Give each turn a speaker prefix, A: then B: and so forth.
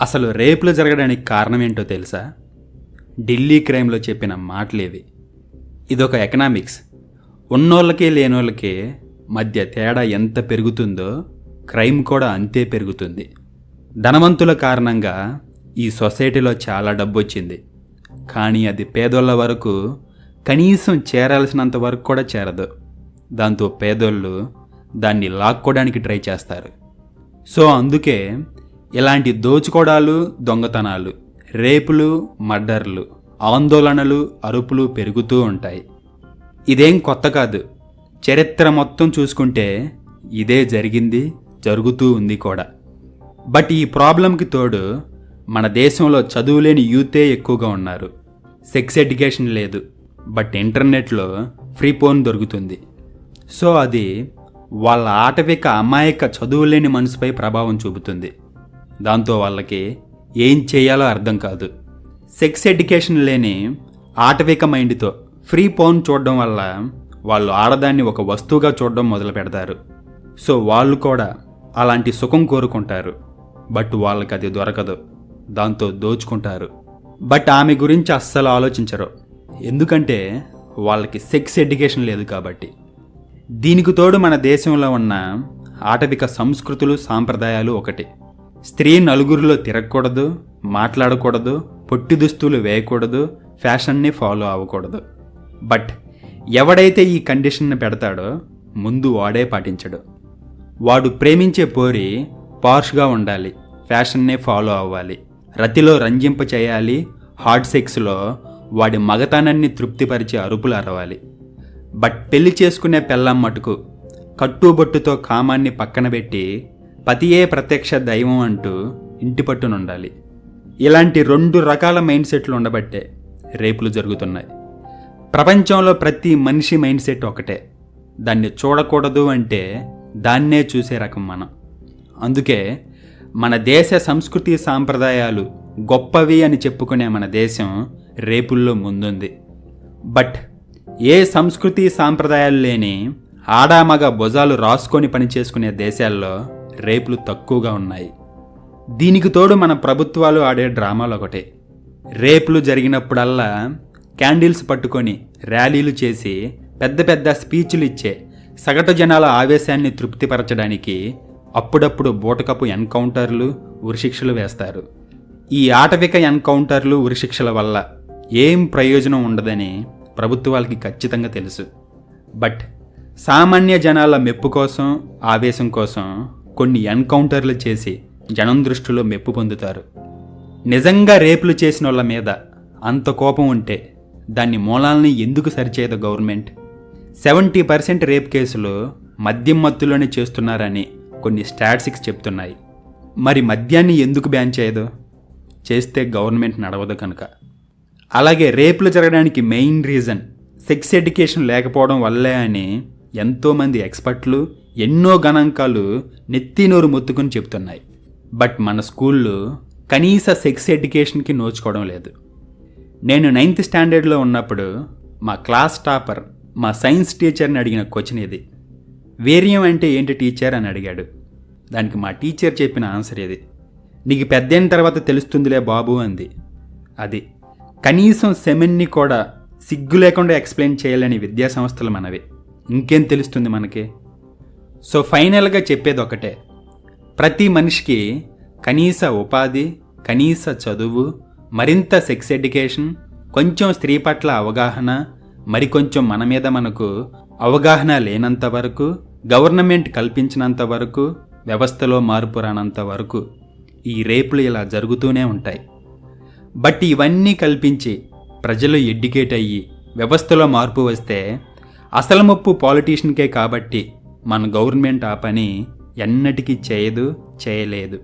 A: అసలు రేపులు జరగడానికి కారణం ఏంటో తెలుసా? ఢిల్లీ క్రైమ్లో చెప్పిన మాటలేవి. ఇదొక ఎకనామిక్స్. ఉన్నోళ్ళకి లేనోళ్ళకి మధ్య తేడా ఎంత పెరుగుతుందో క్రైమ్ కూడా అంతే పెరుగుతుంది. ధనవంతుల కారణంగా ఈ సొసైటీలో చాలా డబ్బు వచ్చింది కానీ అది పేదోళ్ళ వరకు కనీసం చేరాల్సినంత వరకు కూడా చేరదు. దాంతో పేదోళ్ళు దాన్ని లాక్కోవడానికి ట్రై చేస్తారు. సో అందుకే ఇలాంటి దోచుకోవడాలు దొంగతనాలు రేపులు మర్డర్లు ఆందోళనలు అరుపులు పెరుగుతూ ఉంటాయి. ఇదేం కొత్త కాదు. చరిత్ర మొత్తం చూసుకుంటే ఇదే జరిగింది జరుగుతూ ఉంది కూడా. బట్ ఈ ప్రాబ్లంకి తోడు మన దేశంలో చదువులేని యూతే ఎక్కువగా ఉన్నారు. సెక్స్ ఎడ్యుకేషన్ లేదు. బట్ ఇంటర్నెట్లో ఫ్రీ ఫోన్ దొరుకుతుంది. సో అది వాళ్ళ ఆటవిక అమాయక చదువులేని మనసుపై ప్రభావం చూపుతుంది. దాంతో వాళ్ళకి ఏం చేయాలో అర్థం కాదు. సెక్స్ ఎడ్యుకేషన్ లేని ఆటవిక మైండ్తో ఫ్రీ ఫోన్ చూడడం వల్ల వాళ్ళు ఆడదాన్ని ఒక వస్తువుగా చూడడం మొదలు పెడతారు. సో వాళ్ళు కూడా అలాంటి సుఖం కోరుకుంటారు. బట్ వాళ్ళకి అది దొరకదు. దాంతో దోచుకుంటారు. బట్ ఆమె గురించి అస్సలు ఆలోచించరు. ఎందుకంటే వాళ్ళకి సెక్స్ ఎడ్యుకేషన్ లేదు కాబట్టి. దీనికి తోడు మన దేశంలో ఉన్న ఆటవిక సంస్కృతులు సాంప్రదాయాలు ఒకటి. స్త్రీ నలుగురిలో తిరగకూడదు మాట్లాడకూడదు పొట్టి దుస్తులు వేయకూడదు ఫ్యాషన్ని ఫాలో అవ్వకూడదు. బట్ ఎవడైతే ఈ కండిషన్ని పెడతాడో ముందు వాడే పాటించడు. వాడు ప్రేమించే పోరి పార్ష్గా ఉండాలి ఫ్యాషన్నే ఫాలో అవ్వాలి రతిలో రంజింప చేయాలి హార్డ్ సెక్స్లో వాడి మగతనాన్ని తృప్తిపరిచే అరుపులు అరవాలి. బట్ పెళ్ళి చేసుకునే పెళ్ళం మటుకు కట్టుబొట్టుతో కామాన్ని పక్కన పెట్టి పతియే ప్రత్యక్ష దైవం అంటూ ఇంటి పట్టునుండాలి ఇలాంటి రెండు రకాల మైండ్ సెట్లు ఉండబట్టే రేపులు జరుగుతున్నాయి. ప్రపంచంలో ప్రతి మనిషి మైండ్ సెట్ ఒకటే. దాన్ని చూడకూడదు అంటే దాన్నే చూసే రకం మనం. అందుకే మన దేశ సంస్కృతి సాంప్రదాయాలు గొప్పవి అని చెప్పుకునే మన దేశం రేపుల్లో ముందుంది. బట్ ఏ సంస్కృతి సాంప్రదాయాలు లేని ఆడామగ భుజాలు రాసుకొని పనిచేసుకునే దేశాల్లో రేపులు తక్కువగా ఉన్నాయి. దీనికి తోడు మన ప్రభుత్వాలు ఆడే డ్రామాలు ఒకటే. రేపులు జరిగినప్పుడల్లా క్యాండిల్స్ పట్టుకొని ర్యాలీలు చేసి పెద్ద పెద్ద స్పీచ్లు ఇచ్చే సగటు జనాల ఆవేశాన్ని తృప్తిపరచడానికి అప్పుడప్పుడు బూటకపు ఎన్కౌంటర్లు ఉరిశిక్షలు వేస్తారు. ఈ ఆటవిక ఎన్కౌంటర్లు ఉరిశిక్షల వల్ల ఏం ప్రయోజనం ఉండదని ప్రభుత్వాలకి ఖచ్చితంగా తెలుసు. బట్ సామాన్య జనాల మెప్పు కోసం ఆవేశం కోసం కొన్ని ఎన్కౌంటర్లు చేసి జనం దృష్టిలో మెప్పు పొందుతారు. నిజంగా రేపులు చేసిన వాళ్ళ మీద అంత కోపం ఉంటే దాన్ని మూలాలని ఎందుకు సరిచేయదు గవర్నమెంట్? సెవెంటీ పర్సెంట్ రేప్ కేసులు మద్యం మత్తులోనే చేస్తున్నారని కొన్ని స్టాటిస్టిక్స్ చెప్తున్నాయి. మరి మద్యాన్ని ఎందుకు బ్యాన్ చేయదు? చేస్తే గవర్నమెంట్ నడవదు కనుక. అలాగే రేపులు జరగడానికి మెయిన్ రీజన్ సెక్స్ ఎడ్యుకేషన్ లేకపోవడం వల్లే అని ఎంతోమంది ఎక్స్పర్ట్లు ఎన్నో గణాంకాలు నెత్తినోరు మొత్తుకుని చెప్తున్నాయి. బట్ మన స్కూల్లో కనీస సెక్స్ ఎడ్యుకేషన్కి నోచుకోవడం లేదు. నేను నైన్త్ స్టాండర్డ్లో ఉన్నప్పుడు మా క్లాస్ టాపర్ మా సైన్స్ టీచర్ని అడిగిన క్వశ్చన్ ఇది వేరియం అంటే ఏంటి టీచర్ అని అడిగాడు. దానికి మా టీచర్ చెప్పిన ఆన్సర్ ఇది నీకు పెద్దయిన తర్వాత తెలుస్తుందిలే బాబు అంది. అది కనీసం సెమెన్ని కూడా సిగ్గు లేకుండా ఎక్స్ప్లెయిన్ చేయలేని విద్యాసంస్థలు మనవి. ఇంకేం తెలుస్తుంది మనకి? సో ఫైనల్గా చెప్పేది ఒకటే. ప్రతి మనిషికి కనీస ఉపాధి కనీస చదువు మరింత సెక్స్ ఎడ్యుకేషన్ కొంచెం స్త్రీ పట్ల అవగాహన మరికొంచెం మన మీద మనకు అవగాహన లేనంత వరకు గవర్నమెంట్ కల్పించినంత వరకు వ్యవస్థలో మార్పు రానంత వరకు ఈ రేపులు ఇలా జరుగుతూనే ఉంటాయి. బట్ ఇవన్నీ కల్పించి ప్రజలు ఎడ్యుకేట్ అయ్యి వ్యవస్థలో మార్పు వస్తే అసలు ముప్పు పాలిటీషియన్కే కాబట్టి మన గవర్నమెంట్ ఆ పని ఎన్నటికీ చేయదు చేయలేదు.